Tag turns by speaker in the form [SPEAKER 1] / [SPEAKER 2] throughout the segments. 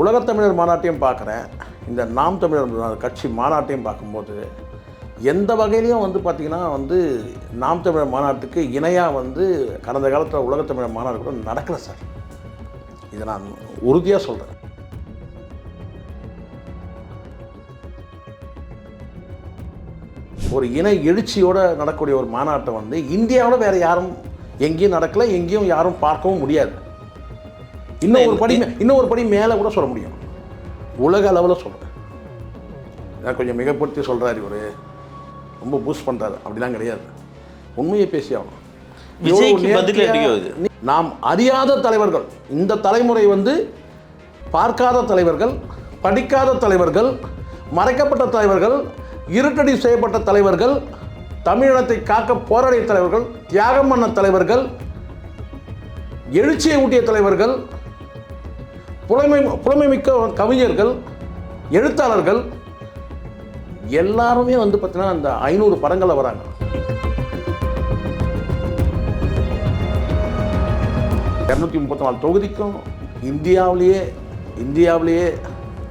[SPEAKER 1] உலகத்தமிழர் மாநாட்டையும் பார்க்குறேன். இந்த நாம் தமிழர் கட்சி மாநாட்டையும் பார்க்கும்போது எந்த வகையிலையும் வந்து பார்த்திங்கன்னா வந்து நாம் தமிழர் மாநாட்டுக்கு இணையாக வந்து கடந்த காலத்தில் உலகத்தமிழர் மாநாடு கூட நடக்கலை சார். இதை நான் உறுதியாக சொல்கிறேன் ஒரு இணை எழுச்சியோடு நடக்கக்கூடிய ஒரு மாநாட்டை வந்து இந்தியாவில் வேறு யாரும் எங்கேயும் நடக்கலை எங்கேயும் யாரும் பார்க்கவும் முடியாது. இன்னும் ஒரு படி இன்னும் ஒரு படி மேலே கூட சொல்ல முடியும். உலக அளவில் சொல்கிறேன் நான் கொஞ்சம் மிகப்படுத்தி சொல்கிறாரு இவர். ரொம்ப பூஸ்ட் பண்ணுறாரு அப்படிலாம் கிடையாது. உண்மையை பேசி ஆகணும். நாம் அறியாத தலைவர்கள். இந்த தலைமுறை வந்து பார்க்காத தலைவர்கள் படிக்காத தலைவர்கள் மறைக்கப்பட்ட தலைவர்கள் இருட்டடி செய்யப்பட்ட தலைவர்கள் தமிழினத்தை காக்க போராடிய தலைவர்கள் தியாகம் பண்ண தலைவர்கள் எழுச்சியை ஊட்டிய தலைவர்கள் புலமை புலமைமிக்க கவிஞர்கள் எழுத்தாளர்கள் எல்லாருமே வந்து பார்த்தீங்கன்னா அந்த ஐநூறு படங்களில் வராங்க. இரநூத்தி முப்பத்தி நாலு தொகுதிக்கும் இந்தியாவிலேயே இந்தியாவிலேயே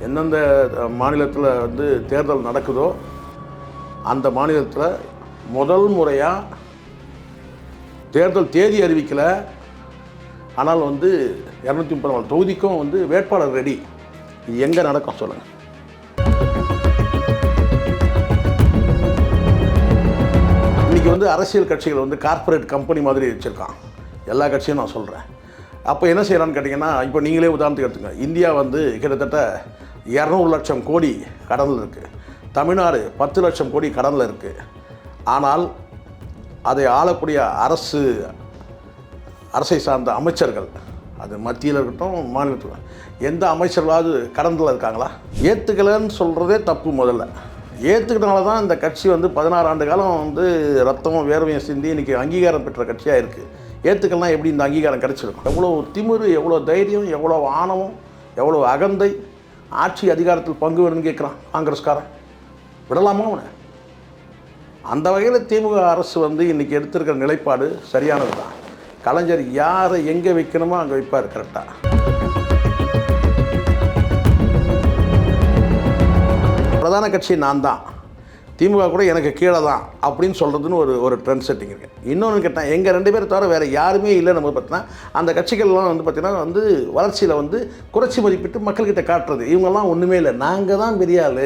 [SPEAKER 1] எந்தெந்த மாநிலத்தில் வந்து தேர்தல் நடக்குதோ அந்த மாநிலத்தில் முதல் முறையாக தேர்தல் தேதி அறிவிக்கலை. ஆனால் வந்து இரநூத்தி முப்பது நாலு தொகுதிக்கும் வந்து வேட்பாளர் ரெடி. இது எங்கே நடக்கும் சொல்லுங்கள் இன்றைக்கி வந்து அரசியல் கட்சிகள் வந்து கார்ப்பரேட் கம்பெனி மாதிரி வச்சுருக்கான். எல்லா கட்சியும் நான் சொல்கிறேன் அப்போ என்ன செய்யலான்னு கேட்டிங்கன்னா இப்போ நீங்களே உதாரணத்துக்கு எடுத்துங்க. இந்தியா வந்து கிட்டத்தட்ட இரநூறு லட்சம் கோடி கடனில் இருக்குது தமிழ்நாடு பத்து லட்சம் கோடி கடனில் இருக்குது ஆனால் அதை ஆளக்கூடிய அரசு அரசை சார்ந்த அமைச்சர்கள் அது மத்தியில் இருக்கட்டும் மாநிலத்தில் எந்த அமைச்சர்களாவது கடந்தில் இருக்காங்களா? ஏற்றுக்கலைன்னு சொல்கிறதே தப்பு முதல்ல. ஏற்றுக்கிட்டனால தான் இந்த கட்சி வந்து பதினாறு ஆண்டு காலம் வந்து ரத்தமும் வேர்வையும் சிந்தி இன்றைக்கி அங்கீகாரம் பெற்ற கட்சியாக இருக்குது ஏற்றுக்கலாம் எப்படி இந்த அங்கீகாரம் கிடச்சிருக்கும் எவ்வளோ திமிரு எவ்வளோ தைரியம் எவ்வளோ ஆணவம் எவ்வளோ அகந்தை ஆட்சி அதிகாரத்தில் பங்கு வேணும்னு கேட்குறான் காங்கிரஸ்காரன். விடலாமா அவனை? அந்த வகையில் திமுக அரசு வந்து இன்றைக்கி எடுத்திருக்கிற நிலைப்பாடு சரியானது தான் கலைஞர் யாரை எங்கே வைக்கணுமோ அங்கே வைப்பார் கரெக்டாக பிரதான கட்சி நான் தான். திமுக கூட எனக்கு கீழே தான் அப்படின்னு சொல்கிறதுன்னு ஒரு ஒரு ட்ரெண்ட் செட்டிங் இருக்குது இன்னொன்று கேட்டேன் எங்கள் ரெண்டு பேரை தவிர வேறு யாருமே இல்லை நம்ம பார்த்தீங்கன்னா அந்த கட்சிகள்லாம் வந்து பார்த்திங்கன்னா வந்து வளர்ச்சியில் வந்து குறைச்சி மதிப்பிட்டு மக்கள்கிட்ட காட்டுறது. இவங்கெல்லாம் ஒன்றுமே இல்லை. நாங்கள் தான் பெரிய ஆள்.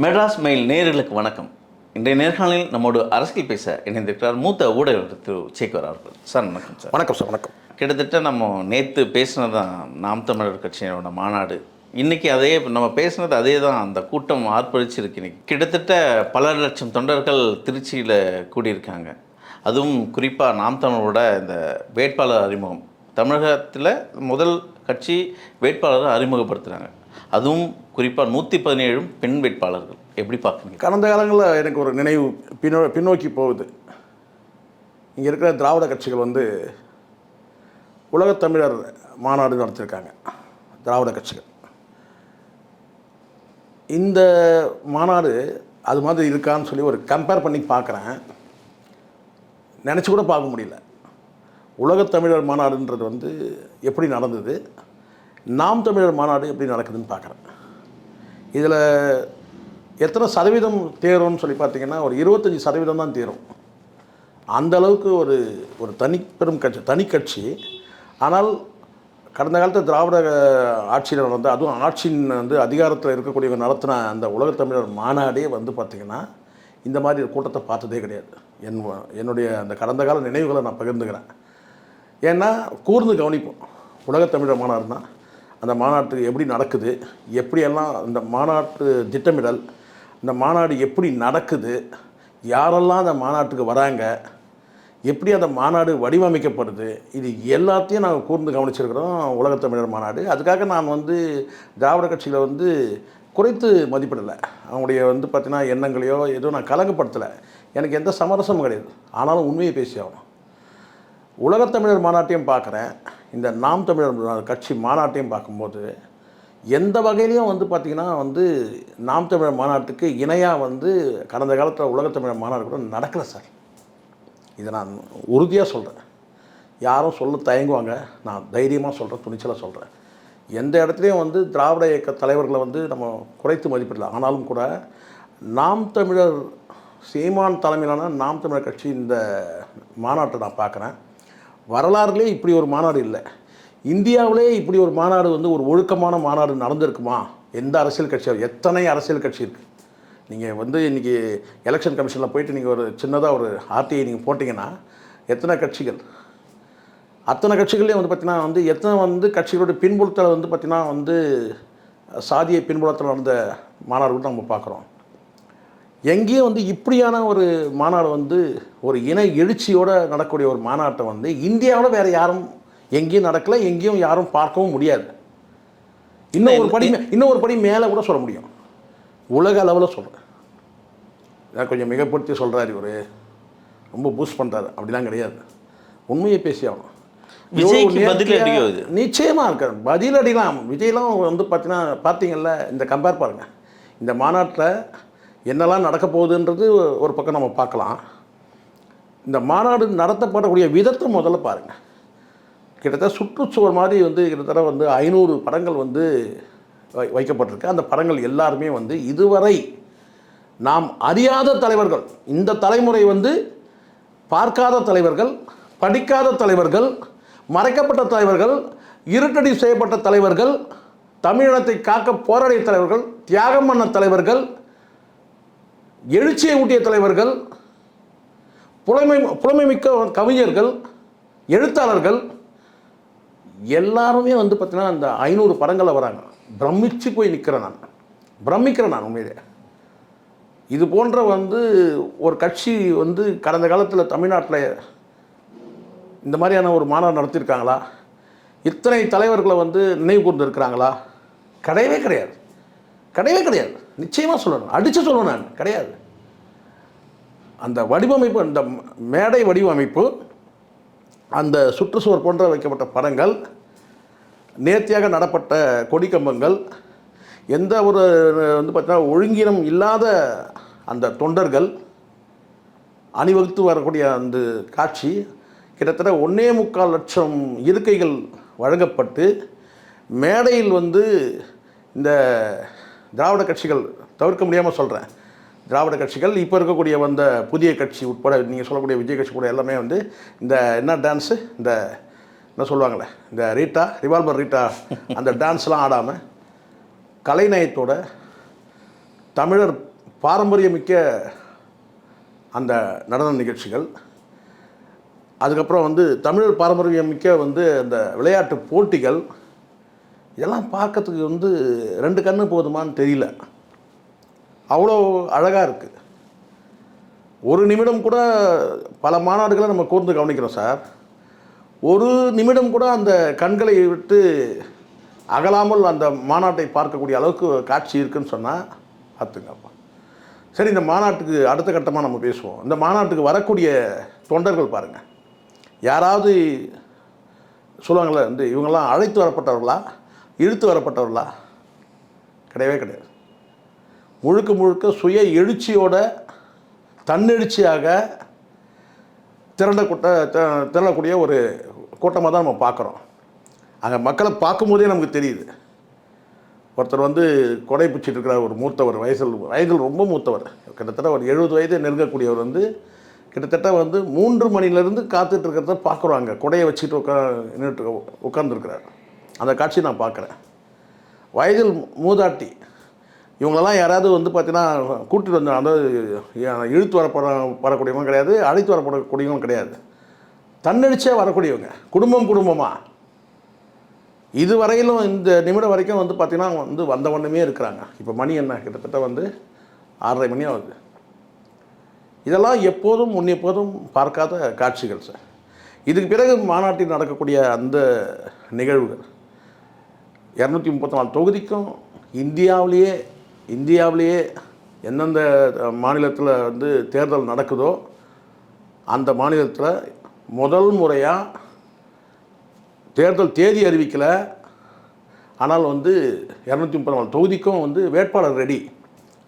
[SPEAKER 2] மெட்ராஸ் மெயில் நேயர்களுக்கு வணக்கம். இன்றைய நேர்காணலில் நம்மோடு அரசியல் பேச இணைந்திருக்கிறார் மூத்த ஊடகர் திரு சேகர் அவர்கள். சார் வணக்கம் சார்.
[SPEAKER 1] வணக்கம் சார் வணக்கம்.
[SPEAKER 2] கிட்டத்தட்ட நம்ம நேற்று பேசினது தான் நாம் தமிழர் கட்சியோட மாநாடு. இன்றைக்கி அதே நம்ம பேசினது அதே தான் அந்த கூட்டம் ஆர்ப்பரிச்சிருக்கு இன்னைக்கு. கிட்டத்தட்ட பல லட்சம் தொண்டர்கள் திருச்சியில் கூடியிருக்காங்க. அதுவும் குறிப்பாக நாம் தமிழரோட இந்த வேட்பாளர் அறிமுகம். தமிழகத்தில் முதல் கட்சி வேட்பாளரை அறிமுகப்படுத்துகிறாங்க அதுவும் குறிப்பாக நூற்றி பதினேழும் பெண் வேட்பாளர்கள். எப்படி பார்க்குறீங்க?
[SPEAKER 1] கடந்த காலங்களில் எனக்கு ஒரு நினைவு பின்னோ பின்னோக்கி போகுது. இங்கே இருக்கிற திராவிட கட்சிகள் வந்து உலகத்தமிழர் மாநாடு நடத்தியிருக்காங்க திராவிட கட்சிகள். இந்த மாநாடு அது மாதிரி இருக்கான்னு சொல்லி ஒரு கம்பேர் பண்ணி பார்க்குறேன். நினச்சி கூட பார்க்க முடியல. உலகத்தமிழர் மாநாடுன்றது வந்து எப்படி நடந்தது? நாம் தமிழர் மாநாடு எப்படி நடக்குதுன்னு பார்க்குறேன். இதில் எத்தனை சதவீதம் தேரும்னு சொல்லி பார்த்தீங்கன்னா ஒரு இருபத்தஞ்சி சதவீதம் தான் தேரும். அந்த அளவுக்கு ஒரு ஒரு பெரும் கட்சி தனி கட்சி. ஆனால் கடந்த காலத்தில் திராவிட ஆட்சியில் நடந்த அதுவும் ஆட்சியின் வந்து அதிகாரத்தில் இருக்கக்கூடியவங்க நடத்தின அந்த உலகத்தமிழர் மாநாடே வந்து பார்த்திங்கன்னா இந்த மாதிரி ஒரு கூட்டத்தை பார்த்ததே கிடையாது. என் என்னுடைய அந்த கடந்த கால நினைவுகளை நான் பகிர்ந்துக்கிறேன். ஏன்னா கூர்ந்து கவனிப்போம். உலகத்தமிழர் மாநாடுனா அந்த மாநாட்டுக்கு எப்படி நடக்குது எப்படியெல்லாம் அந்த மாநாட்டு திட்டமிடல் இந்த மாநாடு எப்படி நடக்குது யாரெல்லாம் அந்த மாநாட்டுக்கு வராங்க எப்படி அந்த மாநாடு வடிவமைக்கப்படுது இது எல்லாத்தையும் நாங்கள் கூர்ந்து கவனிச்சிருக்கிறோம் உலகத்தமிழர் மாநாடு. அதுக்காக நான் வந்து திராவிட கட்சியில் வந்து குறைத்து மதிப்பிடலை. அவங்களுடைய வந்து பார்த்திங்கன்னா எண்ணங்களையோ எதுவும் நான் கலங்கப்படுத்தலை. எனக்கு எந்த சமரசமும் கிடையாது. ஆனாலும் உண்மையை பேசி ஆகணும். உலகத்தமிழர் மாநாட்டையும் பார்க்குறேன். இந்த நாம் தமிழர் கட்சி மாநாட்டையும் பார்க்கும்போது எந்த வகையிலையும் வந்து பார்த்திங்கன்னா வந்து நாம் தமிழர் மாநாட்டுக்கு இணையாக வந்து கடந்த காலத்தில் உலகத்தமிழர் மாநாடு கூட நடக்கலை சார். இதை நான் உறுதியாக சொல்கிறேன் யாரும் சொல்ல தயங்குவாங்க. நான் தைரியமாக சொல்கிறேன் துணிச்சலாக சொல்கிறேன் எந்த இடத்துலையும் வந்து திராவிட இயக்க தலைவர்களை வந்து நம்ம குறைத்து மதிப்பிடல. ஆனாலும் கூட நாம் தமிழர் சீமான் தலைமையிலான நாம் தமிழர் கட்சி இந்த மாநாட்டை நான் பார்க்குறேன். வரலாறுலேயே இப்படி ஒரு மாநாடு இல்லை. இந்தியாவிலே இப்படி ஒரு மாநாடு வந்து ஒரு ஒழுக்கமான மாநாடு நடந்திருக்குமா? எந்த அரசியல் கட்சியாக எத்தனை அரசியல் கட்சி இருக்குது நீங்கள் வந்து இன்றைக்கி எலெக்ஷன் கமிஷனில் போயிட்டு நீங்கள் ஒரு சின்னதாக ஒரு ஆர்டிஐ நீங்கள் போட்டிங்கன்னா எத்தனை கட்சிகள்? அத்தனை கட்சிகள்லேயும் வந்து பார்த்திங்கன்னா வந்து எத்தனை வந்து கட்சிகளோட பின்புலத்தில் வந்து பார்த்திங்கன்னா வந்து சாதிய பின்புலத்தில் நடந்த மாநாடுகள் நம்ம பார்க்குறோம். எங்கேயும் வந்து இப்படியான ஒரு மாநாடு வந்து ஒரு இன எழுச்சியோடு நடக்கக்கூடிய ஒரு மாநாட்டை வந்து இந்தியாவில் வேறு யாரும் எங்கேயும் நடக்கலை எங்கேயும் யாரும் பார்க்கவும் முடியாது. இன்னும் ஒரு படி இன்னும் ஒரு படி மேலே கூட சொல்ல முடியும். உலக அளவில் சொல்கிறேன் நான் கொஞ்சம் மிகப்படுத்தி சொல்கிறாரு இவர். ரொம்ப பூஸ்ட் பண்ணுறாரு அப்படிலாம் கிடையாது. உண்மையை பேசி ஆகணும்? நிச்சயமாக இருக்காரு. பதில் அடிலாம் விஜய்லாம் வந்து பார்த்தீங்கன்னா பார்த்தீங்கல்ல இந்த கம்பேர் பாருங்கள் இந்த மாநாட்டில் என்னெல்லாம் நடக்க போகுதுன்றது ஒரு பக்கம் நம்ம பார்க்கலாம். இந்த மாநாடு நடத்தப்படக்கூடிய விதத்தை முதல்ல பாருங்கள் கிட்டத்தட்ட சுற்றுச்சுவர் மாதிரி வந்து கிட்டத்தட்ட வந்து ஐநூறு படங்கள் வந்து வை வைக்கப்பட்டிருக்கு. அந்த படங்கள் எல்லாருமே வந்து இதுவரை நாம் அறியாத தலைவர்கள் இந்த தலைமுறை வந்து பார்க்காத தலைவர்கள் படிக்காத தலைவர்கள் மறைக்கப்பட்ட தலைவர்கள் இருட்டடி செய்யப்பட்ட தலைவர்கள் தமிழினத்தை காக்க போராடிய தலைவர்கள் தியாகம் பண்ண தலைவர்கள் எழுச்சியை ஊட்டிய தலைவர்கள் புலமை புலமைமிக்க கவிஞர்கள் எழுத்தாளர்கள் எல்லாருமே வந்து பார்த்தீங்கன்னா அந்த ஐநூறு படங்களில் வராங்க. பிரமிச்சு போய் நிற்கிறேன் நான். பிரமிக்கிறேன் நான் உண்மையிலே. இது போன்ற வந்து ஒரு கட்சி வந்து கடந்த காலத்தில் தமிழ்நாட்டில் இந்த மாதிரியான ஒரு மாநாடு நடத்தியிருக்காங்களா? இத்தனை தலைவர்களை வந்து நினைவு கூர்ந்து இருக்கிறாங்களா? கிடையவே கிடையாது. கிடையவே கிடையாது. நிச்சயமாக சொல்லணும். அடித்து சொல்லணும் நான். கிடையாது. அந்த வடிவமைப்பு அந்த மேடை வடிவமைப்பு அந்த சுற்றுச்சுவர் போன்ற வைக்கப்பட்ட படங்கள் நேர்த்தியாக நடப்பட்ட கொடிக்கம்பங்கள் எந்த ஒரு வந்து பார்த்தீங்கன்னா ஒழுங்கினம் இல்லாத அந்த தொண்டர்கள் அணிவகுத்து வரக்கூடிய அந்த காட்சி கிட்டத்தட்ட ஒன்றே முக்கால் லட்சம் இருக்கைகள் வழங்கப்பட்டு மேடையில் வந்து இந்த திராவிட கட்சிகள் தவிர்க்க முடியாமல் சொல்கிறேன் திராவிட கட்சிகள் இப்போ இருக்கக்கூடிய வந்த புதிய கட்சி உட்பட நீங்கள் சொல்லக்கூடிய விஜய் கட்சி கூட எல்லாமே வந்து இந்த என்ன டான்ஸு இந்த என்ன சொல்லுவாங்களே இந்த ரீட்டா ரிவால்வர் ரீட்டா அந்த டான்ஸ்லாம் ஆடாமல் கலைநயத்தோட தமிழர் பாரம்பரியமிக்க அந்த நடன நிகழ்ச்சிகள் அதுக்கப்புறம் வந்து தமிழர் பாரம்பரியமிக்க வந்து அந்த விளையாட்டு போட்டிகள் இதெல்லாம் பார்க்கறதுக்கு வந்து ரெண்டு கண்ணு போதுமான்னு தெரியல. அவ்வளோ அழகாக இருக்குது ஒரு நிமிடம் கூட பல மாநாடுகளை நம்ம கூர்ந்து கவனிக்கிறோம் சார். ஒரு நிமிடம் கூட அந்த கண்களை விட்டு அகலாமல் அந்த மாநாட்டை பார்க்கக்கூடிய அளவுக்கு காட்சி இருக்குன்னு சொன்னால் பார்த்துங்கப்பா சரி இந்த மாநாட்டுக்கு அடுத்த கட்டமாக நம்ம பேசுவோம். இந்த மாநாட்டுக்கு வரக்கூடிய தொண்டர்கள் பாருங்கள் யாராவது சொல்லுவாங்களே வந்து இவங்கெல்லாம் அழைத்து வரப்பட்டவர்களா? இழுத்து வரப்பட்டவர்களா? கிடையவே கிடையாது. முழுக்க முழுக்க சுய எழுச்சியோட தன்னெழுச்சியாக திரண்ட கூட்ட திரளக்கூடிய ஒரு கூட்டமாக தான் நம்ம பார்க்குறோம். அங்கே மக்களை பார்க்கும்போதே நமக்கு தெரியுது. ஒருத்தர் வந்து கொடை பிடிச்சிட்டு இருக்கிற ஒரு மூத்தவர் வயசில் வயதில் ரொம்ப மூத்தவர். கிட்டத்தட்ட ஒரு எழுபது வயது நெருங்கக்கூடியவர் வந்து கிட்டத்தட்ட வந்து மூன்று மணிலேருந்து காத்துட்டு இருக்கிறத பார்க்குறோம் அங்கே. கொடையை வச்சுட்டு உட்கா நின்றுட்டு உட்காந்துருக்கிறார் அந்த காட்சி நான் பார்க்குறேன். வயதில் மூதாட்டி இவங்களெல்லாம் யாராவது வந்து பார்த்தீங்கன்னா கூட்டிட்டு வந்து அதாவது இழுத்து வரப்பட வரக்கூடியவங்க கிடையாது அழைத்து வரப்படக்கூடியவங்க கிடையாது. தன்னடிச்சே வரக்கூடியவங்க குடும்பம் குடும்பமாக இது வரையிலும் இந்த நிமிடம் வரைக்கும் வந்து பார்த்திங்கன்னா வந்து வந்த இருக்கிறாங்க. இப்போ மணி என்ன கிட்டத்தட்ட வந்து ஆறரை மணி ஆகுது. இதெல்லாம் எப்போதும் முன் எப்போதும் பார்க்காத காட்சிகள் சார். இதுக்கு பிறகு மாநாட்டில் நடக்கக்கூடிய அந்த நிகழ்வுகள் இரநூத்தி முப்பத்தி நாலு தொகுதிக்கும் இந்தியாவிலேயே இந்தியாவிலேயே எந்தெந்த மாநிலத்தில் வந்து தேர்தல் நடக்குதோ அந்த மாநிலத்தில் முதல் முறையாக தேர்தல் தேதி அறிவிக்கலை. ஆனால் வந்து இரநூத்தி முப்பத்தி நாலு தொகுதிக்கும் வந்து வேட்பாளர் ரெடி.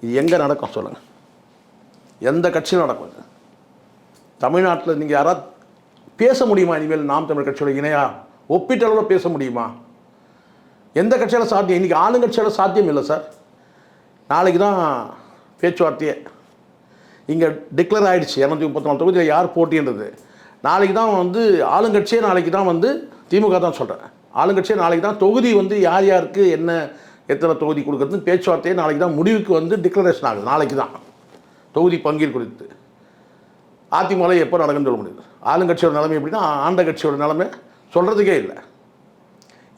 [SPEAKER 1] இது எங்கே நடக்கும் சொல்லுங்கள் எந்த கட்சியும் நடக்கும் தமிழ்நாட்டில் நீங்கள் யாராவது பேச முடியுமா இனிமேல் நாம் தமிழ் கட்சியோட இணையா? ஒப்பீட்டளவில் பேச முடியுமா? எந்த கட்சியால் சாத்தியம்? இன்றைக்கி ஆளுங்கட்சியால் சாத்தியம் இல்லை சார். நாளைக்கு தான் பேச்சுவார்த்தையே. இங்கே டிக்ளேர் ஆகிடுச்சு இரநூத்தி முப்பத்தி நாலு தொகுதியில் யார் போட்டின்றது. நாளைக்கு தான் வந்து ஆளுங்கட்சியே நாளைக்கு தான் வந்து திமுக தான் சொல்கிறேன் ஆளுங்கட்சியே நாளைக்கு தான் தொகுதி வந்து யார் யாருக்கு என்ன எத்தனை தொகுதி கொடுக்குறதுன்னு பேச்சுவார்த்தையே நாளைக்கு தான் முடிவுக்கு வந்து டிக்ளரேஷன் ஆகுது நாளைக்கு தான். தொகுதி பங்கீடு குறித்து. அதிமுக எப்போ நடக்குன்னு சொல்ல முடியாது. ஆளுங்கட்சியோட நிலைமை எப்படின்னா ஆண்ட கட்சியோட நிலைமை சொல்கிறதுக்கே இல்லை.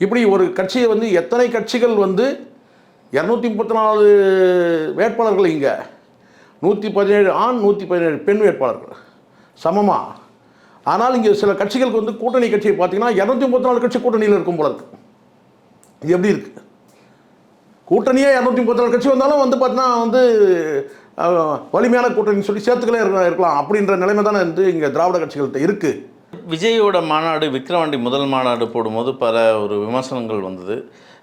[SPEAKER 1] இப்படி ஒரு கட்சியை வந்து எத்தனை கட்சிகள் வந்து இரநூத்தி முப்பத்தி நாலு வேட்பாளர்கள் இங்கே? நூற்றி பதினேழு ஆண் நூற்றி பதினேழு பெண் வேட்பாளர்கள். சமமாக ஆனால் இங்கே சில கட்சிகளுக்கு வந்து கூட்டணி கட்சியை பார்த்தீங்கன்னா இரநூத்தி முப்பத்தி நாலு கட்சி கூட்டணியில் இருக்கும் போல இருக்கு. இது எப்படி இருக்குது கூட்டணியே இரநூத்தி முப்பத்தி நாலு கட்சி வந்தாலும் வந்து பார்த்தீங்கன்னா வந்து வலிமையான கூட்டணின்னு சொல்லி சேர்த்துக்களே இருக்கலாம் இருக்கலாம். அப்படின்ற நிலைமை தானே வந்து இங்கே திராவிட கட்சிகள்கிட்ட இருக்குது
[SPEAKER 2] விஜயோட மாநாடு விக்ரவாண்டி முதல் மாநாடு போடும்போது பல ஒரு விமர்சனங்கள் வந்தது.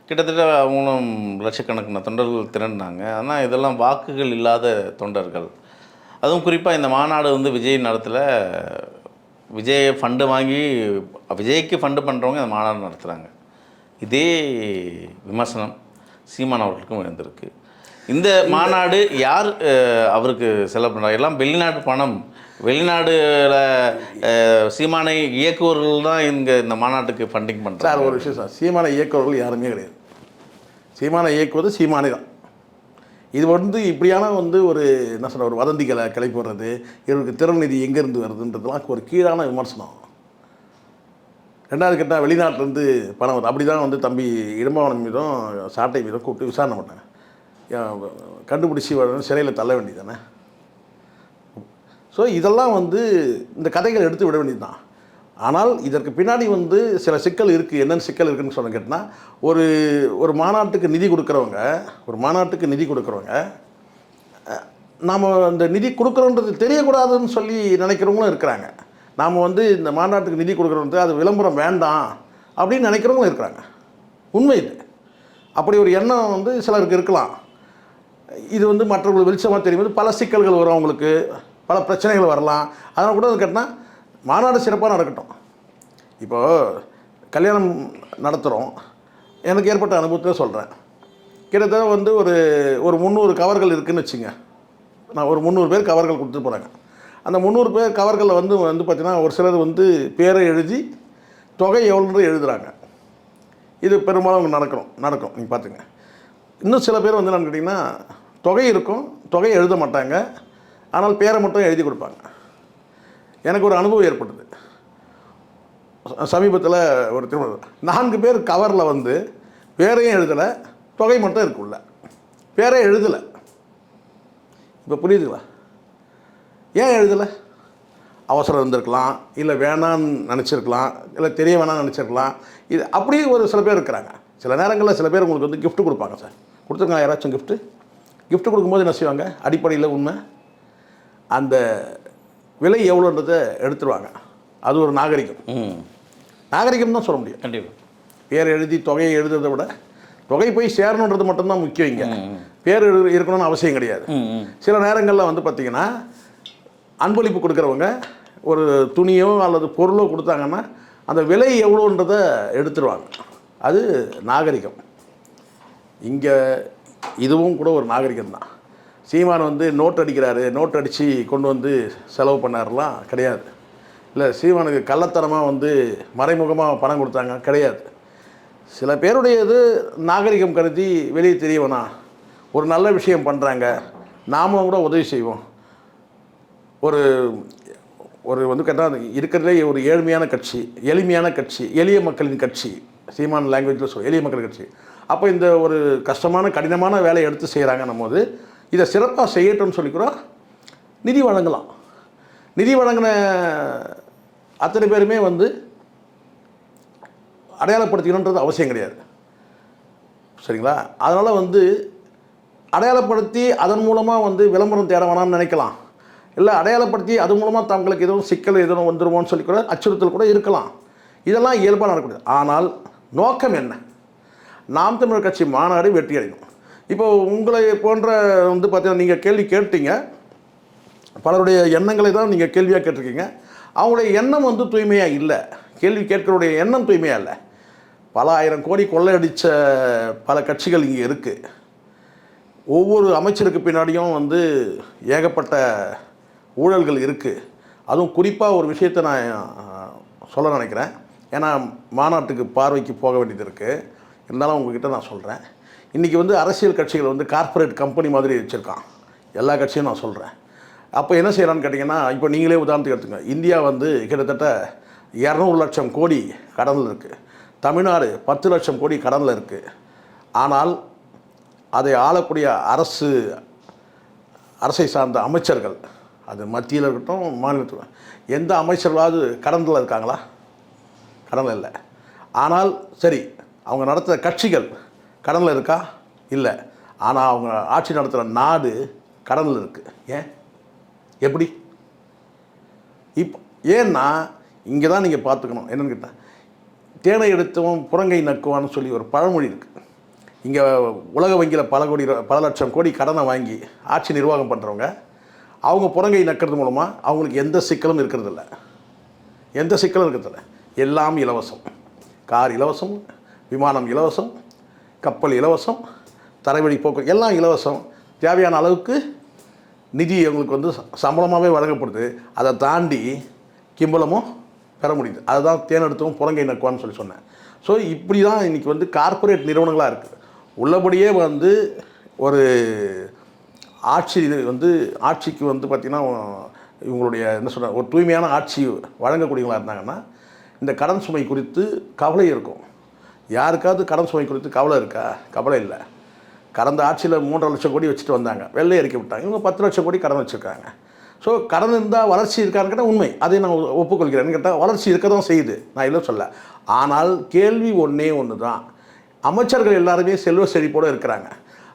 [SPEAKER 2] கிட்டத்தட்ட அவங்களும் லட்சக்கணக்கான தொண்டர்கள் திரண்டாங்க. ஆனால் இதெல்லாம் வாக்குகள் இல்லாத தொண்டர்கள். அதுவும் குறிப்பாக இந்த மாநாடு வந்து விஜய் நடத்தல. விஜயை ஃபண்டு வாங்கி விஜய்க்கு ஃபண்டு பண்ணுறவங்க இந்த மாநாடு நடத்துகிறாங்க இதே விமர்சனம் சீமான் அவர்களுக்கும் இருந்திருக்கு இந்த மாநாடு யார் அவருக்கு செலவு பண்ணுறாங்க எல்லாம் வெளிநாட்டு பணம். வெளிநாடுல சீமானை இயக்குவர்கள் தான் இங்கே இந்த மாநாட்டுக்கு ஃபண்டிங்
[SPEAKER 1] சார் ஒரு விஷயம் சார். சீமானை இயக்குவர்கள் யாருமே கிடையாது. சீமானை இயக்குவது சீமானே தான். இது வந்து இப்படியான வந்து ஒரு என்ன சொல்ற ஒரு வதந்திகளை கிளப்பி வர்றது இவருக்கு திறநிதி எங்கேருந்து வருதுன்றதுலாம் ஒரு கீழான விமர்சனம். ரெண்டாவது கேட்டால் வெளிநாட்டிலேருந்து பணம் வருது. அப்படி தான் வந்து தம்பி இடும்பாவனம் மீதும் சாட்டை மீதும் கூப்பிட்டு விசாரணை பண்ணாங்க கண்டுபிடிச்சி வரணும் சிறையில் தள்ள வேண்டியதானே ஸோ இதெல்லாம் வந்து இந்த கதைகள் எடுத்து விட வேண்டியது தான் ஆனால் இதற்கு பின்னாடி வந்து சில சிக்கல் இருக்குது என்னென்ன சிக்கல் இருக்குன்னு சொன்ன கேட்டால் ஒரு ஒரு மாநாட்டுக்கு நிதி கொடுக்குறவங்க ஒரு மாநாட்டுக்கு நிதி கொடுக்குறவங்க நாம் அந்த நிதி கொடுக்குறோன்றது தெரியக்கூடாதுன்னு சொல்லி நினைக்கிறவங்களும் இருக்கிறாங்க. நாம் வந்து இந்த மாநாட்டுக்கு நிதி கொடுக்குறது அது விளம்பரம் வேண்டாம் அப்படின்னு நினைக்கிறவங்களும் இருக்கிறாங்க. உண்மை இது. அப்படி ஒரு எண்ணம் வந்து சிலருக்கு இருக்கலாம். இது வந்து மற்றவங்களுக்கு வெளிச்சமாக தெரியும் பல சிக்கல்கள் வரும் அவங்களுக்கு. பல பிரச்சனைகள் வரலாம். அதனால் கூட கேட்டால் மாநாடு சிறப்பாக நடக்கட்டும். இப்போது கல்யாணம் நடத்துகிறோம் எனக்கு ஏற்பட்ட அனுபவத்தை சொல்கிறேன் கிட்டத்தட்ட வந்து ஒரு ஒரு முந்நூறு கவர்கள் இருக்குதுன்னு வச்சுங்க. நான் ஒரு முந்நூறு பேர் கவர்கள் கொடுத்துட்டு போகிறாங்க அந்த முந்நூறு பேர் கவர்களில் வந்து வந்து பார்த்திங்கன்னா ஒரு சிலர் வந்து பேரை எழுதி தொகை எவ்வளோன்றது எழுதுகிறாங்க இது பெரும்பாலும் நடக்கணும் நடக்கும். நீங்கள் பார்த்துங்க. இன்னும் சில பேர் வந்து என்னன்னு கேட்டிங்கன்னா தொகை இருக்கும் தொகை எழுத மாட்டாங்க. ஆனால் பேரை மட்டும் எழுதி கொடுப்பாங்க. எனக்கு ஒரு அனுபவம் ஏற்பட்டது. சமீபத்தில் ஒரு திருமணம். நான்கு பேர் கவரில் வந்து பேரையும் எழுதலை தொகை மட்டும் இருக்குள்ள பேரே எழுதலை. இப்போ புரியுதுங்களா? ஏன் எழுதலை? அவசரம் இருந்திருக்கலாம் இல்லை வேணான்னு நினச்சிருக்கலாம் இல்லை தெரிய வேணாம்னு நினச்சிருக்கலாம். இது அப்படியே ஒரு சில பேர் இருக்கிறாங்க. சில நேரங்களில் சில பேர் உங்களுக்கு வந்து கிஃப்ட் கொடுப்பாங்க சார். கொடுத்துருக்காங்க யாராச்சும் கிஃப்ட்டு கிஃப்ட் கொடுக்கும்போது என்ன செய்வாங்க? அடிப்படையில் உண்மை அந்த விலை எவ்வளோன்றதை எடுத்துருவாங்க. அது ஒரு நாகரிகம். நாகரிகம் தான் சொல்ல முடியும்.
[SPEAKER 2] கண்டிப்பாக
[SPEAKER 1] பேர் எழுதி தொகையை எழுதுறதை விட தொகை போய் சேரணுன்றது மட்டும்தான் முக்கியம் இங்கே. பேர் எழு இருக்கணும்னு அவசியம் கிடையாது. சில நேரங்களில் வந்து பார்த்திங்கன்னா அன்பளிப்பு கொடுக்குறவங்க ஒரு துணியோ அல்லது பொருளோ கொடுத்தாங்கன்னா அந்த விலை எவ்வளோன்றதை எடுத்துருவாங்க. அது நாகரிகம். இங்கே இதுவும் கூட ஒரு நாகரிகம் தான் சீமான் வந்து நோட் அடிக்கிறாரு நோட் அடித்து கொண்டு வந்து செலவு பண்ணாருலாம் கிடையாது. இல்லை சீமானுக்கு கள்ளத்தனமாக வந்து மறைமுகமாக பணம் கொடுத்தாங்க கிடையாது. சில பேருடைய இது நாகரிகம் கருதி வெளியே தெரியவனா? ஒரு நல்ல விஷயம் பண்ணுறாங்க நாமளும் கூட உதவி செய்வோம். ஒரு ஒரு வந்து கேட்டால் இருக்கிறதுலே ஒரு ஏழ்மையான கட்சி எளிமையான கட்சி எளிய மக்களின் கட்சி. சீமான் லாங்குவேஜில் சொல் எளிய மக்கள் கட்சி. அப்போ இந்த ஒரு கஷ்டமான கடினமான வேலையை எடுத்து செய்கிறாங்கன்னும் போது இதை சிறப்பாக செய்யட்டும்னு சொல்லிக்கிறோம். நிதி வழங்கலாம். நிதி வழங்கின அத்தனை பேருமே வந்து அடையாளப்படுத்திக்கணுன்றது அவசியம் கிடையாது. சரிங்களா? அதனால் வந்து அடையாளப்படுத்தி அதன் மூலமாக வந்து விளம்பரம் தேட வேணாம்னு நினைக்கலாம். இல்லை அடையாளப்படுத்தி அது மூலமாக தங்களுக்கு எதுவும் சிக்கல் எதுவும் வந்துருமோன்னு சொல்லி கூட அச்சுறுத்தல் கூட இருக்கலாம். இதெல்லாம் இயல்பாக நடக்கக்கூடாது. ஆனால் நோக்கம் என்ன? நாம் தமிழர் கட்சி மாநாடு வெற்றி அடையணும் இப்போ உங்களை போன்ற வந்து பார்த்தீங்கன்னா நீங்கள் கேள்வி கேட்டீங்க. பலருடைய எண்ணங்களை தான் நீங்கள் கேள்வியாக கேட்டிருக்கீங்க. அவங்களுடைய எண்ணம் வந்து தூய்மையாக இல்லை. கேள்வி கேட்கறவுடைய எண்ணம் தூய்மையாக இல்லை. பல ஆயிரம் கோடி கொள்ளையடித்த பல கட்சிகள் இங்கே இருக்குது ஒவ்வொரு அமைச்சருக்கு பின்னாடியும் வந்து ஏகப்பட்ட ஊழல்கள் இருக்குது அதுவும் குறிப்பாக ஒரு விஷயத்தை நான் சொல்ல நினைக்கிறேன். ஏன்னா மாநாட்டுக்கு பார்வைக்கு போக வேண்டியது இருக்குது இருந்தாலும் உங்ககிட்ட நான் சொல்கிறேன் இன்றைக்கி வந்து அரசியல் கட்சிகள் வந்து கார்ப்பரேட் கம்பெனி மாதிரி வச்சுருக்கான். எல்லா கட்சியும் நான் சொல்கிறேன் அப்போ என்ன செய்யலான்னு கேட்டிங்கன்னா இப்போ நீங்களே உதாரணத்துக்கு எடுத்துங்க. இந்தியா வந்து கிட்டத்தட்ட இரநூறு லட்சம் கோடி கடனில் இருக்குது தமிழ்நாடு பத்து லட்சம் கோடி கடனில் இருக்குது ஆனால் அதை ஆளக்கூடிய அரசு அரசை சார்ந்த அமைச்சர்கள் அது மத்தியில் இருக்கட்டும் மாநிலத்தில் எந்த அமைச்சர்களாவது கடனில் இருக்காங்களா? கடனில் இல்லை. ஆனால் சரி அவங்க நடத்துகிற கட்சிகள் கடனில் இருக்கா? இல்லை. ஆனால் அவங்க ஆட்சி நடத்துகிற நாடு கடனில் இருக்குது ஏன்? எப்படி? இப்போ ஏன்னா இங்கே தான் நீங்கள் பார்த்துக்கணும். என்னன்னு கேட்டால் தேனை எடுத்தவன் புறங்கை நக்குவான்னு சொல்லி ஒரு பழமொழி இருக்குது இங்கே உலக வங்கியில் பல கோடி பல லட்சம் கோடி கடனை வாங்கி ஆட்சி நிர்வாகம் பண்ணுறவங்க அவங்க புறங்கை நக்கிறது மூலமாக அவங்களுக்கு எந்த சிக்கலும் இருக்கிறதில்ல. எந்த சிக்கலும் இருக்கிறதில்ல. எல்லாம் இலவசம். கார் இலவசம் விமானம் இலவசம் கப்பல் இலவசம் தரைவழி போக்கு எல்லாம் இலவசம். தேவையான அளவுக்கு நிதி எங்களுக்கு வந்து சம்பளமாகவே வழங்கப்படுது. அதை தாண்டி கிம்பளமும் பெற முடியுது. அதுதான் தேர்ந்தெடுத்தவும் புறங்கை நக்குவான்னு சொல்லி சொன்னேன். ஸோ இப்படி தான் இன்றைக்கி வந்து கார்ப்பரேட் நிறுவனங்களாக இருக்குது உள்ளபடியே வந்து ஒரு ஆட்சி வந்து ஆட்சிக்கு வந்து பார்த்திங்கன்னா இவங்களுடைய என்ன சொல்கிற ஒரு தூய்மையான ஆட்சி வழங்கக்கூடியவங்களாக இருந்தாங்கன்னா இந்த கடன் சுமை குறித்து கவலை இருக்கும். யாருக்காவது கடன் சுமை குறித்து கவலை இருக்கா? கவலை இல்லை. கடந்த ஆட்சியில் மூன்றரை லட்சம் கோடி வச்சுட்டு வந்தாங்க. வெள்ளை இறக்கி விட்டாங்க. இவங்க பத்து லட்சம் கோடி கடன் வச்சுருக்காங்க. ஸோ கடன் இருந்தால் வளர்ச்சி இருக்கான்னு கேட்டால் உண்மை. அதை நான் ஒ- ஒப்புக்கொள்கிறேன்னு கேட்டால் வளர்ச்சி இருக்க தான் செய்யுது. நான் இல்லை சொல்ல. ஆனால் கேள்வி ஒன்றே ஒன்று தான் அமைச்சர்கள் எல்லாருமே செல்வ செழிப்போடு இருக்கிறாங்க.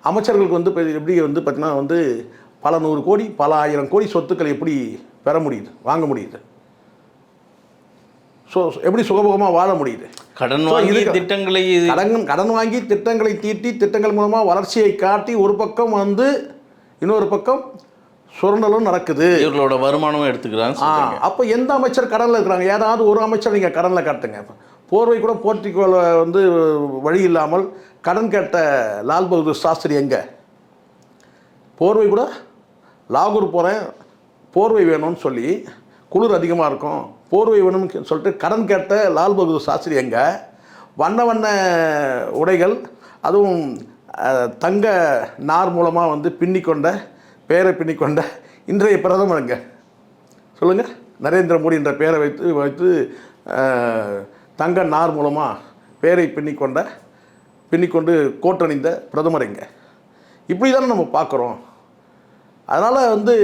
[SPEAKER 1] அமைச்சர்களுக்கு வந்து எப்படி வந்து பார்த்திங்கன்னா வந்து பல நூறு கோடி பல ஆயிரம் கோடி சொத்துக்கள் எப்படி பெற முடியுது? வாங்க முடியுது. ஸோ எப்படி சுகபோகமாக வாழ முடியுது?
[SPEAKER 2] கடன் வாங்கி திட்டங்களை
[SPEAKER 1] கடன் கடன் வாங்கி திட்டங்களை தீட்டி திட்டங்கள் மூலமாக வளர்ச்சியை காட்டி ஒரு பக்கம் வந்து இன்னொரு பக்கம் சுரண்டலும் நடக்குது.
[SPEAKER 2] இவர்களோட வருமானமும் சொல்றீங்க.
[SPEAKER 1] அப்போ எந்த அமைச்சர் கடனில் இருக்கிறாங்க? ஏதாவது ஒரு அமைச்சர் நீங்கள் கடனில் காட்டுங்க. போர்வை கூட போர்த்திக்கோல வந்து வழி இல்லாமல் கடன் கேட்ட லால் பகதூர் சாஸ்திரி எங்கே? போர்வை கூட லாகூர் போகிறேன் போர்வை வேணும்னு சொல்லி குளிர் அதிகமாக இருக்கும். போர்வை வேணும்னு சொல்லிட்டு கடன் கேட்ட லால் பகதூர் சாஸ்திரி எங்கே? வண்ண வண்ண உடைகள் அதுவும் தங்க நார் மூலமாக வந்து பின்னிக்கொண்ட பெயரை பின்னிக்கொண்ட இன்றைய பிரதமருங்க சொல்லுங்கள் நரேந்திர மோடி என்ற பெயரை வைத்து வைத்து தங்க நார் மூலமாக பெயரை பின்னிக்கொண்ட பின்னிக்கொண்டு கோட்டணிந்த பிரதமர் எங்க? இப்படி தானே நம்ம பார்க்குறோம். அதனால் வந்து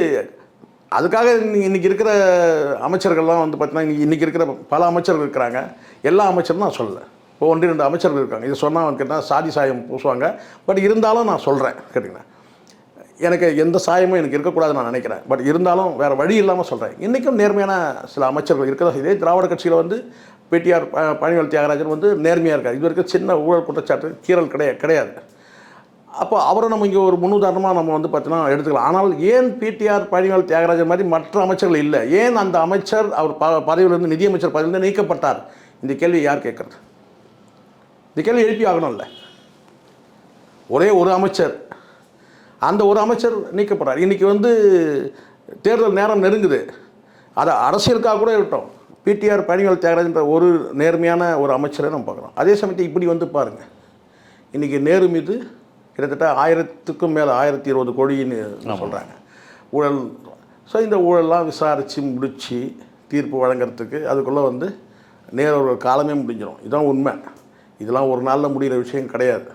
[SPEAKER 1] அதுக்காக இன்னி- இன்னைக்கு இருக்கிற அமைச்சர்கள்லாம் வந்து பார்த்தீங்கன்னா இன்னைக்கு இன்றைக்கி இருக்கிற பல அமைச்சர்கள் இருக்கிறாங்க. எல்லா அமைச்சரும் நான் சொல்லலை. இப்போ ஒன்று ரெண்டு அமைச்சர்கள் இருக்காங்க. இது சொன்னால் கேட்டால் சாதி சாயம் பூசுவாங்க. பட் இருந்தாலும் நான் சொல்கிறேன் கேட்டிங்கன்னா எனக்கு எந்த சாயமும் எனக்கு இருக்கக்கூடாதுன்னு நான் நினைக்கிறேன். பட் இருந்தாலும் வேறு வழி இல்லாமல் சொல்கிறேன் இன்றைக்கும் நேர்மையான சில அமைச்சர்கள் இருக்கிறதா இதே திராவிட கட்சியில் வந்து பிடிஆர் பழனிவேல் தியாகராஜன் வந்து நேர்மையாக இருக்கார். இது வரைக்கும் சின்ன ஊழல் குற்றச்சாட்டு கீறல் கிடையாது கிடையாது. அப்போ அவரை நம்ம இங்கே ஒரு முன்னுதாரணமாக நம்ம வந்து பார்த்தீங்கன்னா எடுத்துக்கலாம். ஆனால் ஏன் பிடிஆர் பழனிவேல் தியாகராஜன் மாதிரி மற்ற அமைச்சர்கள் இல்லை? ஏன் அந்த அமைச்சர் அவர் ப பதவியிலிருந்து நிதியமைச்சர் பதவியிலிருந்து நீக்கப்பட்டார்? இந்த கேள்வி யார் கேட்குறது? இந்த கேள்வி எழுப்பி ஆகணும்ல. ஒரே ஒரு அமைச்சர். அந்த ஒரு அமைச்சர் நீக்கப்படுறார் இன்றைக்கி வந்து தேர்தல் நேரம் நெருங்குது. அதை அரசியலுக்காக கூட இருக்கட்டும். பிடிஆர் பழனிவேல் தியாகராஜன்ற ஒரு நேர்மையான ஒரு அமைச்சரை நம்ம பார்க்குறோம். அதே சமயத்தில் இப்படி வந்து பாருங்கள் இன்றைக்கி நேரு மீது கிட்டத்தட்ட ஆயிரத்துக்கும் மேலே ஆயிரத்தி இருபது கோடின்னு சொல்கிறாங்க ஊழல். ஸோ இந்த ஊழல்லாம் விசாரித்து முடித்து தீர்ப்பு வழங்குறதுக்கு அதுக்குள்ளே வந்து நேரு ஒரு காலமே முடிஞ்சிடும் இதுதான் உண்மை. இதெல்லாம் ஒரு நாளில் முடிகிற விஷயம் கிடையாது.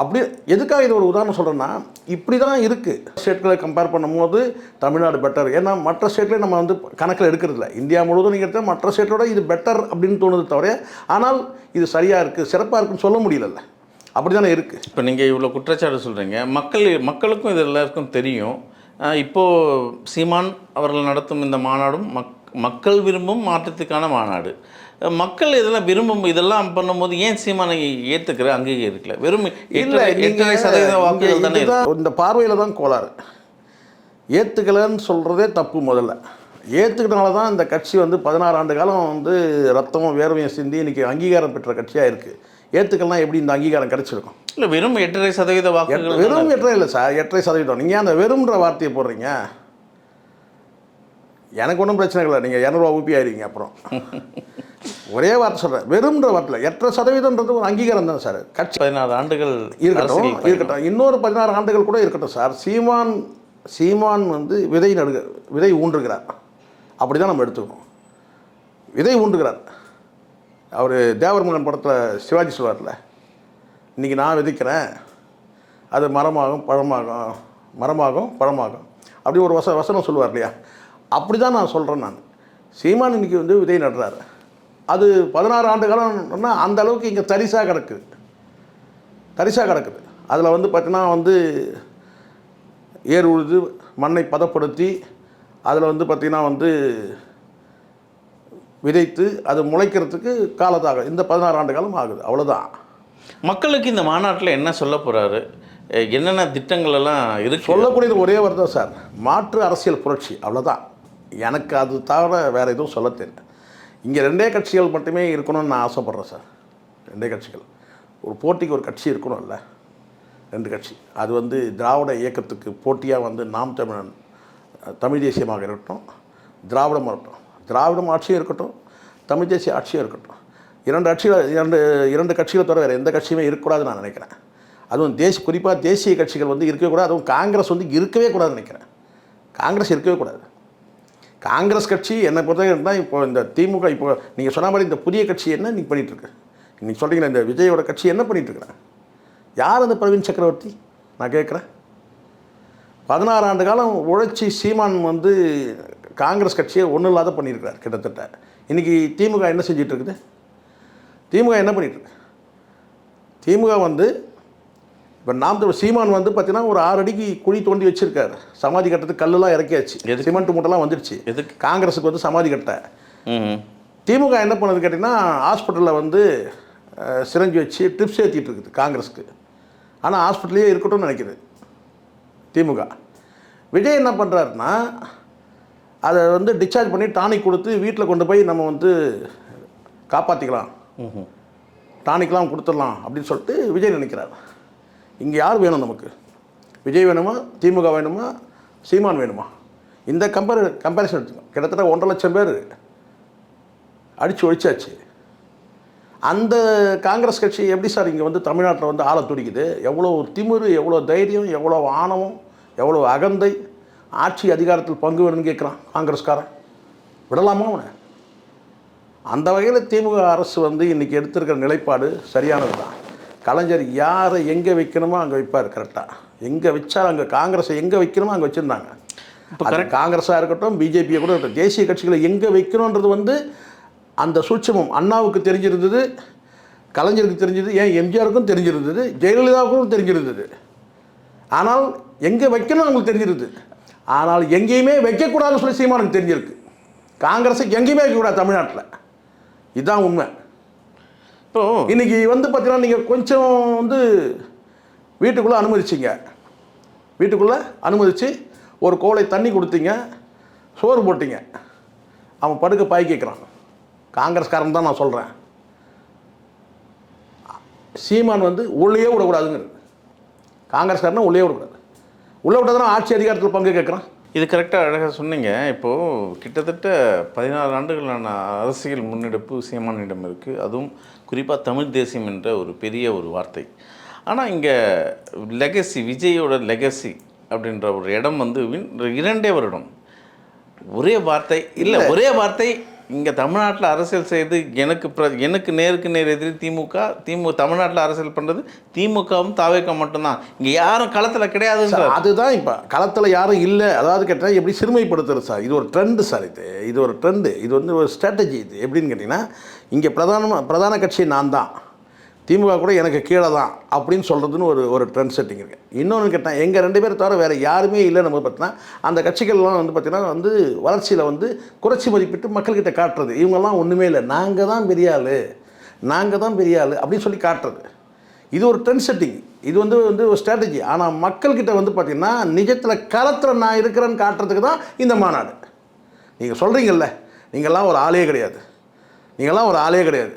[SPEAKER 1] அப்படி எதுக்காக இது ஒரு உதாரணம் சொல்கிறேன்னா இப்படி தான் இருக்குது ஸ்டேட்களை கம்பேர் பண்ணும்போது தமிழ்நாடு பெட்டர் ஏன்னா மற்ற ஸ்டேட்லேயே நம்ம வந்து கணக்கில் எடுக்கிறதில்ல இந்தியா முழுவதும் நீங்கள் எடுத்தால் மற்ற ஸ்டேட்டோட இது பெட்டர் அப்படின்னு தோணுது தவிர ஆனால் இது சரியாக இருக்குது சிறப்பாக இருக்குன்னு சொல்ல முடியலல்ல. அப்படி தானே இருக்குது
[SPEAKER 2] இப்போ நீங்கள் இவ்வளோ குற்றச்சாட்டு சொல்கிறீங்க மக்கள் மக்களுக்கும் இது எல்லாருக்கும் தெரியும். அஹ் இப்போ சீமான் அவர்கள் நடத்தும் இந்த மாநாடும் மக் மக்கள் விரும்பும் மாற்றத்துக்கான மாநாடு. மக்கள் இதெல்லாம் விரும்பும் இதெல்லாம் பண்ணும்போது ஏன் சீமானை ஏற்றுக்கிற அங்கீகரிக்கல? வெறும்
[SPEAKER 1] இல்லை
[SPEAKER 2] எட்டரை எட்டரை சதவீத வாக்குகள் தானே இருக்கு.
[SPEAKER 1] இந்த பார்வையில் தான் கோளாறு. ஏற்றுக்கலைன்னு சொல்கிறதே தப்பு முதல்ல. ஏற்றுக்கிட்டனால தான் இந்த கட்சி வந்து பதினாறு ஆண்டு காலம் வந்து ரத்தமும் வேர்வையும் சிந்தி இன்னைக்கு அங்கீகாரம் பெற்ற கட்சியாக இருக்குது ஏற்றுக்கலாம் எப்படி இந்த அங்கீகாரம் கிடைச்சிருக்கும்?
[SPEAKER 2] இல்ல வெறும் எட்டரை சதவீத வாக்குகள்
[SPEAKER 1] வெறும் எட்டரை இல்லை சார் எட்டரை சதவீதம். நீங்கள் அந்த வெறும்ன்ற வார்த்தையை போடுறீங்க? எனக்கு ஒன்றும் பிரச்சனை இல்லை. நீங்கள் இரநூறுவா ஊப்பி ஆயிருவீங்க அப்புறம். ஒரே வார்த்தை சொல்கிறேன் வெறும்ன்ற வார்த்தை எட்டரை சதவீதம்ன்றது ஒரு அங்கீகாரம் தான் சார். கட்சி
[SPEAKER 2] பதினாறு ஆண்டுகள்
[SPEAKER 1] இருக்கட்டும். இருக்கட்டும். இன்னொரு பதினாறு ஆண்டுகள் கூட இருக்கட்டும் சார். சீமான் சீமான் வந்து விதை நடுக விதை ஊன்றுகிறார். அப்படி தான் நம்ம எடுத்துக்கணும். விதை ஊன்றுகிறார். அவர் தேவர்மகன் படத்தில் சிவாஜி சொல்வார்ல இன்றைக்கி நான் விதைக்கிறேன். அது மரமாகும் பழமாகும் மரமாகும் பழமாகும். அப்படி ஒரு வச வசனம் சொல்லுவார் இல்லையா? அப்படி தான் நான் சொல்கிறேன் நான். சீமான் இன்னைக்கு வந்து விதை நடுறாரு. அது பதினாறு ஆண்டு காலம்னா அந்த அளவுக்கு இங்கே தரிசாக கிடக்குது. தரிசாக கிடக்குது. அதில் வந்து பார்த்தீங்கன்னா வந்து ஏர் உழுது மண்ணை பதப்படுத்தி அதில் வந்து பார்த்திங்கன்னா வந்து விதைத்து அது முளைக்கிறதுக்கு காலத்தாகும் இந்த பதினாறு ஆண்டு காலம் ஆகுது. அவ்வளோதான்
[SPEAKER 2] மக்களுக்கு இந்த மாநாட்டில் என்ன சொல்ல அஹ் என்னென்ன திட்டங்கள் எல்லாம் இருக்கு?
[SPEAKER 1] சொல்லக்கூடியது ஒரே வார்த்தை சார். மாற்று அரசியல் புரட்சி. அவ்வளோதான் எனக்கு அது தவிர வேறு எதுவும் சொல்ல தெரியல. இங்கே ரெண்டே கட்சிகள் மட்டுமே இருக்கணும்னு நான் ஆசைப்பட்றேன் சார். ரெண்டே கட்சிகள். ஒரு போட்டிக்கு ஒரு கட்சி இருக்கணும்ல. ரெண்டு கட்சி. அது வந்து திராவிட இயக்கத்துக்கு போட்டியாக வந்து நாம் தமிழன் தமிழ் தேசியமாக இருக்கட்டும் திராவிடம் இருக்கட்டும். திராவிடம் ஆட்சியும் இருக்கட்டும் தமிழ் தேசிய ஆட்சியும் இருக்கட்டும். இரண்டு கட்சிகள் இரண்டு இரண்டு கட்சிகளை தவிர வேறு எந்த கட்சியுமே இருக்கக்கூடாதுன்னு நான் நினைக்கிறேன். அதுவும் தேசிய குறிப்பாக தேசிய கட்சிகள் வந்து இருக்கவே கூடாது. அதுவும் காங்கிரஸ் வந்து இருக்கவே கூடாதுன்னு நினைக்கிறேன். காங்கிரஸ் இருக்கவே கூடாது. காங்கிரஸ் கட்சி என்னை பொறுத்தவரை இருந்தால் இப்போ இந்த திமுக இப்போ நீங்கள் சொன்ன மாதிரி இந்த புதிய கட்சி என்ன நீங்கள் பண்ணிகிட்ருக்கு நீங்கள் சொல்கிறீங்களா இந்த விஜயோட கட்சி என்ன பண்ணிகிட்ருக்குறேன் யார் அந்த பிரவீன் சக்கரவர்த்தி? நான் கேட்குறேன். பதினாறு ஆண்டு காலம் உழைச்சி சீமான் வந்து காங்கிரஸ் கட்சியை ஒன்றும் இல்லாத பண்ணியிருக்கிறார் கிட்டத்தட்ட. இன்றைக்கி திமுக என்ன செஞ்சிட்டு இருக்குது திமுக என்ன பண்ணிட்டு இருக்கு திமுக வந்து இப்போ நாம் சீமான் வந்து பார்த்தீங்கன்னா ஒரு ஆறு அடிக்கு குழி தோண்டி வச்சிருக்காரு. சமாதி கட்டத்துக்கு கல்லெல்லாம் இறக்கியாச்சு.
[SPEAKER 2] எதுக்கு?
[SPEAKER 1] சிமெண்ட் மூட்டைலாம் வந்துடுச்சு
[SPEAKER 2] எதுக்கு?
[SPEAKER 1] காங்கிரஸுக்கு வந்து சமாதி கட்ட. திமுக என்ன பண்ணுது கேட்டிங்கன்னா ஹாஸ்பிட்டலில் வந்து சிரஞ்சு வச்சு ட்ரிப்ஸ் ஏற்றிட்டு இருக்குது காங்கிரஸுக்கு. ஆனால் ஹாஸ்பிட்டலே இருக்கட்டும்னு நினைக்குது திமுக. விஜய் என்ன பண்ணுறாருன்னா அதை வந்து டிஸ்சார்ஜ் பண்ணி டானிக் கொடுத்து வீட்டில் கொண்டு போய் நம்ம வந்து காப்பாற்றிக்கலாம். டானிக்லாம் கொடுத்துடலாம் அப்படின்னு சொல்லிட்டு விஜய் நினைக்கிறார். இங்கே யார் வேணும் நமக்கு? விஜய் வேணுமா? திமுக வேணுமா? சீமான் வேணுமா? இந்த கம்பேர் கம்பேரிசன் எடுத்துக்கோ. கிட்டத்தட்ட ஒன்றரை லட்சம் பேர் அடித்து ஒழிச்சாச்சு. அந்த காங்கிரஸ் கட்சி எப்படி சார் இங்கே வந்து தமிழ்நாட்டில் வந்து ஆள துடிக்குது எவ்வளோ திமிரு எவ்வளோ தைரியம் எவ்வளோ ஆணவம் எவ்வளோ அகந்தை ஆட்சி அதிகாரத்தில் பங்கு வேணும்னு கேட்குறான் காங்கிரஸ்காரன். விடலாமா அவனை? அந்த வகையில் திமுக அரசு வந்து இன்றைக்கி எடுத்திருக்கிற நிலைப்பாடு சரியானது தான் கலைஞர் யாரை எங்கே வைக்கணுமோ அங்கே வைப்பார் கரெக்டாக எங்கே வச்சா அங்கே காங்கிரஸை எங்கே வைக்கணுமோ அங்கே வச்சுருந்தாங்க. அது காங்கிரஸாக இருக்கட்டும் பிஜேபியை கூட இருக்கட்டும் தேசிய கட்சிகளை எங்கே வைக்கணுன்றது வந்து அந்த சூட்சமம் அண்ணாவுக்கு தெரிஞ்சிருந்தது கலைஞருக்கு தெரிஞ்சது ஏன் எம்ஜிஆருக்கும் தெரிஞ்சிருந்தது ஜெயலலிதாவுக்கும் தெரிஞ்சிருந்தது. ஆனால் எங்கே வைக்கணும் அவங்களுக்கு தெரிஞ்சிருது ஆனால் எங்கேயுமே வைக்கக்கூடாதுன்னு சொல்லி சீமானுக்கு தெரிஞ்சிருக்கு. காங்கிரஸை எங்கேயுமே வைக்கக்கூடாது தமிழ்நாட்டில். இதுதான் உண்மை.
[SPEAKER 2] இப்போ
[SPEAKER 1] இன்னைக்கு வந்து பார்த்தீங்கன்னா நீங்கள் கொஞ்சம் வந்து வீட்டுக்குள்ளே அனுமதிச்சிங்க. வீட்டுக்குள்ளே அனுமதித்து ஒரு கோலை தண்ணி கொடுத்தீங்க சோறு போட்டீங்க. அவன் படுக்க பாய் கேட்குறான் காங்கிரஸ்காரன் தான் நான் சொல்கிறேன் சீமான் வந்து உள்ளே விடக்கூடாதுங்கிறது. காங்கிரஸ்காரனை உள்ளே விடக்கூடாது. உள்ளே விட்டதுனா ஆட்சி அதிகாரத்தில் பங்கு கேட்குறான்?
[SPEAKER 2] இது கரெக்டாக அழகாக சொன்னீங்க. இப்போது கிட்டத்தட்ட பதினாறு ஆண்டுகளான அரசியல் முன்னெடுப்பு சீமானிடம் இருக்குது அதுவும் குறிப்பாக தமிழ் தேசியம் என்ற ஒரு பெரிய ஒரு வார்த்தை. ஆனால் இங்கே லெகசி விஜயோட லெகசி அப்படின்ற ஒரு இடம் வந்து வின்- இரண்டே வருடம். ஒரே வார்த்தை இல்லை. ஒரே வார்த்தை இங்கே தமிழ்நாட்டில் அரசியல் செய்து எனக்கு பிர எனக்கு நேருக்கு நேர் எதிரி திமுக திமுக தமிழ்நாட்டில் அரசியல் பண்ணுறது திமுகவும் தாவேக்கா மட்டும்தான். இங்கே யாரும் களத்தில் கிடையாதுன்ற
[SPEAKER 1] சார் அதுதான் இப்போ களத்தில் யாரும் இல்லை. அதாவது கேட்டால் எப்படி சிறுமைப்படுத்துறது சார்? இது ஒரு ட்ரெண்டு சார் இது. இது ஒரு ட்ரெண்டு இது வந்து ஒரு ஸ்ட்ராட்டஜி இது. எப்படின்னு கேட்டிங்கன்னா இங்கே பிரதான பிரதான கட்சி நான் தான் திமுக கூட எனக்கு கீழே தான் அப்படின்னு சொல்கிறதுன்னு ஒரு ஒரு ட்ரெண்ட் செட்டிங் இருக்குது இன்னொன்று கேட்டேன் எங்கள் ரெண்டு பேரை தவிர வேறு யாருமே இல்லைன்னு நம்ம பார்த்தீங்கன்னா அந்த கட்சிகள்லாம் வந்து பார்த்திங்கன்னா வந்து வளர்ச்சியில் வந்து குறைச்சி மதிப்பிட்டு மக்கள்கிட்ட காட்டுறது. இவங்கெல்லாம் ஒன்றுமே இல்லை. நாங்கள் தான் பெரிய ஆள். நாங்கள் தான் பெரிய ஆள் அப்படின்னு சொல்லி காட்டுறது. இது ஒரு ட்ரெண்ட் செட்டிங் இது வந்து வந்து ஒரு ஸ்ட்ராட்டஜி ஆனால் மக்கள்கிட்ட வந்து பார்த்திங்கன்னா நிஜத்தில் களத்தில் நான் இருக்கிறேன்னு காட்டுறதுக்கு தான் இந்த மாநாடு. நீங்கள் சொல்கிறீங்கல்ல நீங்கள்லாம் ஒரு ஆளே கிடையாது. நீங்கள்லாம் ஒரு ஆளே கிடையாது.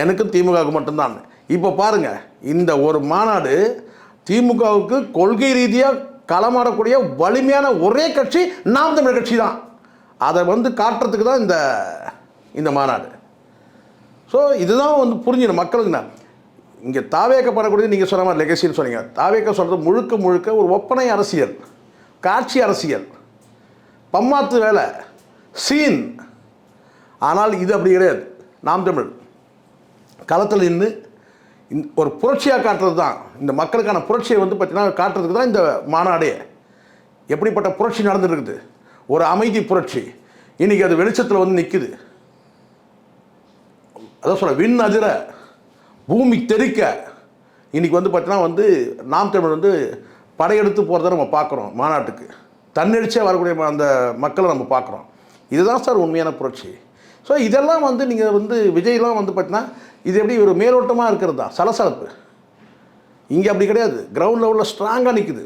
[SPEAKER 1] எனக்கும் திமுகவுக்கு மட்டும்தான். இப்போ பாருங்கள் இந்த ஒரு மாநாடு திமுகவுக்கு கொள்கை ரீதியாக களமாடக்கூடிய வலிமையான ஒரே கட்சி நாம் தமிழர் கட்சி தான். அதை வந்து காட்டுறதுக்கு தான் இந்த இந்த மாநாடு. ஸோ இதுதான் வந்து புரிஞ்சிடும் மக்களுக்குண்ணா இங்கே தாவேக்க தாவேக்கப்படக்கூடியது நீங்கள் சொன்ன மாதிரி லெகசின்னு சொன்னீங்க. தாவேக்க சொல்கிறது முழுக்க முழுக்க ஒரு ஒப்பனை அரசியல் காட்சி அரசியல். பம்மாத்து வேலை சீன். ஆனால் இது அப்படி கிடையாது. நாம் தமிழ். களத்தில் நின்று இந்த ஒரு புரட்சியாக காட்டுறது தான் இந்த மக்களுக்கான புரட்சியை வந்து பார்த்திங்கன்னா காட்டுறதுக்கு தான் இந்த மாநாடே. எப்படிப்பட்ட புரட்சி நடந்துருக்குது? ஒரு அமைதி புரட்சி. இன்றைக்கி அது வெளிச்சத்தில் வந்து நிற்குது அதான் சொல்ல விண் அதிர பூமி தெறிக்க. இன்றைக்கி வந்து பார்த்தீங்கன்னா வந்து நாம் தமிழ் வந்து படையெடுத்து போகிறத நம்ம பார்க்குறோம் மாநாட்டுக்கு. தன்னெழுச்சியாக வரக்கூடிய அந்த மக்களை நம்ம பார்க்குறோம் இதுதான் சார் உண்மையான புரட்சி. ஸோ இதெல்லாம் வந்து நீங்கள் வந்து விஜய்லாம் வந்து பார்த்தீங்கன்னா இது எப்படி ஒரு மேலோட்டமாக இருக்கிறது? தான் சலசலப்பு. இங்கே அப்படி கிடையாது. கிரவுண்ட் லெவலில் ஸ்ட்ராங்காக நிற்குது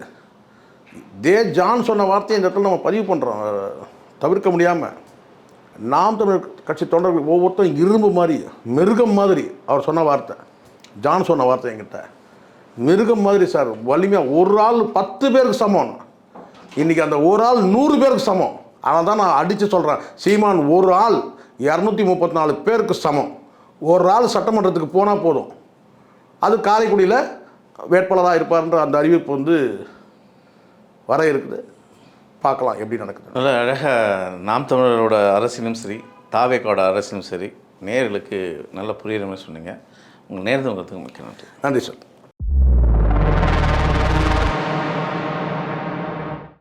[SPEAKER 1] தே ஜான் சொன்ன வார்த்தையை இந்த இடத்துல நம்ம பதிவு பண்ணுறோம் தவிர்க்க முடியாமல் நாம் தமிழ் கட்சி தொண்டர்கள் ஒவ்வொருத்தரும் இரும்பு மாதிரி மிருகம் மாதிரி அவர் சொன்ன வார்த்தை. ஜான் சொன்ன வார்த்தை என்கிட்ட. மிருகம் மாதிரி சார் வலிமையாக ஒரு ஆள் பத்து பேருக்கு சமம். இன்றைக்கி அந்த ஒரு ஆள் நூறு பேருக்கு சமம். அதனால் தான் நான் அடித்து சொல்கிறேன் சீமான் ஒரு ஆள் இரநூத்தி முப்பத்தி நாலு பேருக்கு சமம். ஒரு ஆள் சட்டமன்றத்துக்கு போனால் போதும். அது காரைக்குடியில் வேட்பாளராக இருப்பார்ன்ற அந்த அறிவிப்பு வந்து வர இருக்குது. பார்க்கலாம் எப்படி நடக்குது.
[SPEAKER 2] நல்ல அழகாக நாம் தமிழரோட அரசியலும் சரி தாவேக்கோட அரசியலும் சரி நேர்களுக்கு நல்ல புரியுற மாதிரி சொன்னீங்க. உங்கள் நேரத்தை உங்களுக்கு மிக்க நன்றி.
[SPEAKER 1] நன்றி சார்.